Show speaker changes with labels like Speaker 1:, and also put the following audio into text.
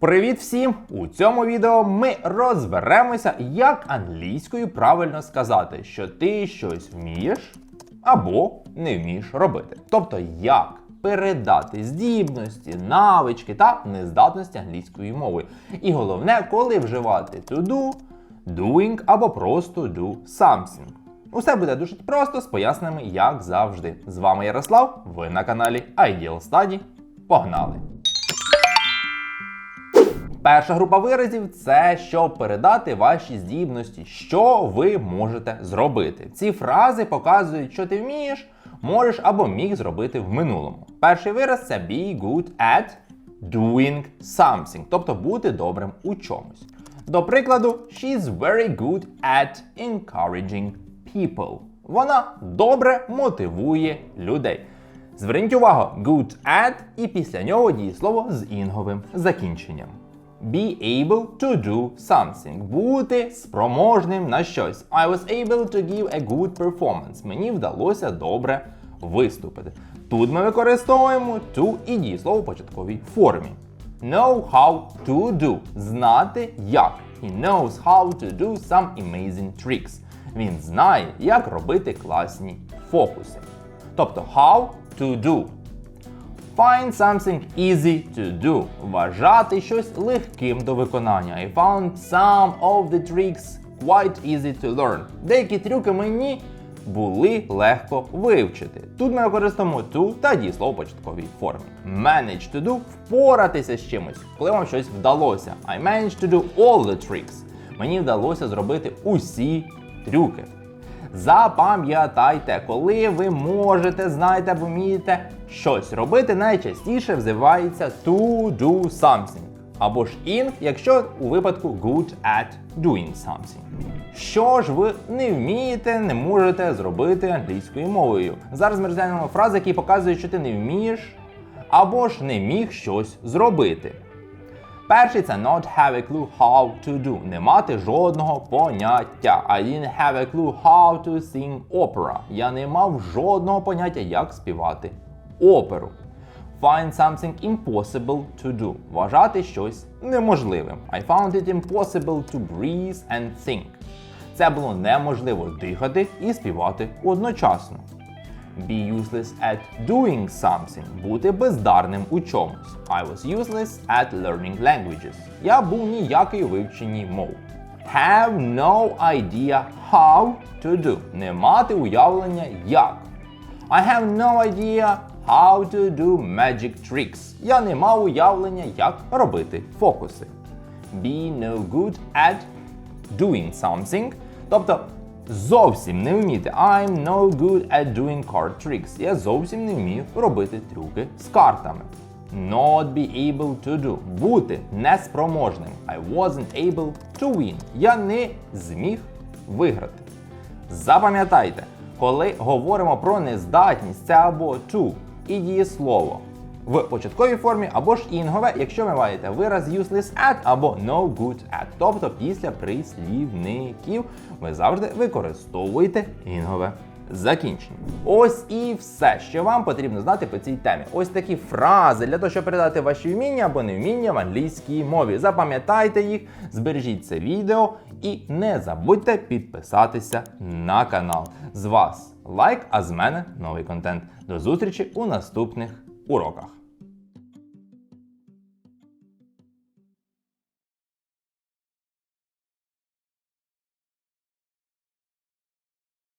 Speaker 1: Привіт всім! У цьому відео ми розберемося, як англійською правильно сказати, що ти щось вмієш або не вмієш робити. Тобто, як передати здібності, навички та нездатності англійською мовою. І головне, коли вживати to do, doing або просто do something. Усе буде дуже просто з поясненнями, як завжди. З вами Ярослав, ви на каналі Ideal Study. Погнали! Перша група виразів це щоб передати ваші здібності, що ви можете зробити. Ці фрази показують, що ти вмієш, можеш або міг зробити в минулому. Перший вираз це be good at doing something, тобто бути добрим у чомусь. До прикладу, she's very good at encouraging people. Вона добре мотивує людей. Зверніть увагу, good at і після нього дієслово з інговим закінченням. Be able to do something. Бути спроможним на щось. I was able to give a good performance. Мені вдалося добре виступити. Тут ми використовуємо to і дієслово в початковій формі. Know how to do. Знати як. He knows how to do some amazing tricks. Він знає, як робити класні фокуси. Тобто how to do. Find something easy to do. Вважати щось легким до виконання. I found some of the tricks quite easy to learn. Деякі трюки мені були легко вивчити. Тут ми використовуємо to та дієслово початковій формі. Manage to do впоратися з чимось, коли вам щось вдалося. I managed to do all the tricks. Мені вдалося зробити усі трюки. Запам'ятайте, коли ви можете, знаєте або вмієте щось робити, найчастіше взивається to do something. Або ж in, якщо у випадку good at doing something. Що ж ви не вмієте, не можете зробити англійською мовою? Зараз ми розглянемо фрази, які показують, що ти не вмієш або ж не міг щось зробити. Перший це not have a clue how to do. Не мати жодного поняття. I didn't have a clue how to sing opera. Я не мав жодного поняття, як співати оперу. Find something impossible to do. Вважати щось неможливим. I found it impossible to breathe and think. Це було неможливо дихати і співати одночасно. Be useless at doing something. Бути бездарним у чомусь. I was useless at learning languages. Я був ніякий у мов. Have no idea how to do. Не мати уявлення як. I have no idea how to do magic tricks. Я не мав уявлення, як робити фокуси. Be no good at doing something. Тобто зовсім не вміти. I'm no good at doing card tricks. Я зовсім не вмію робити трюки з картами. Not be able to do. Бути неспроможним. I wasn't able to win. Я не зміг виграти. Запам'ятайте, коли говоримо про нездатність, це або to і дієслово в початковій формі або ж інгове, якщо ви маєте вираз useless at або no good at. Тобто після прислівників ви завжди використовуєте інгове закінчення. Ось і все, що вам потрібно знати по цій темі. Ось такі фрази для того, щоб передати ваші вміння або невміння в англійській мові. Запам'ятайте їх, збережіть це відео і не забудьте підписатися на канал. З вас лайк, а з мене новий контент. До зустрічі у наступних уроках.